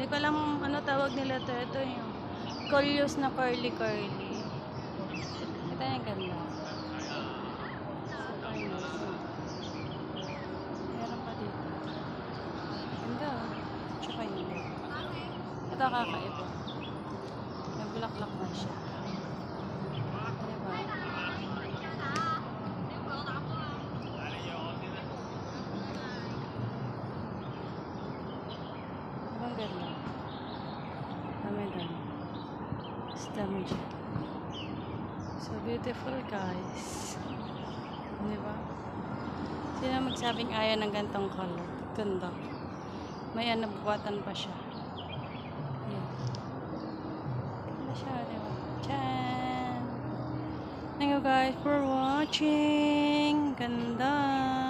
Hindi ko alam ano tawag nila to. Ito yung Coleus na curly curly. Ito yung ganda. Meron pa dito. Ganda oh. Tsaka yun. Ito kakaiba. May bulaklak na siya. Diba? Ang ganda. Dami dyan. So beautiful guys. Di ba? Sino magsabing ayaw ng gantong color? Ganda. May ano, buwatan pa siya. Ayan. Ganda siya, di ba? Thank you guys for watching. Ganda.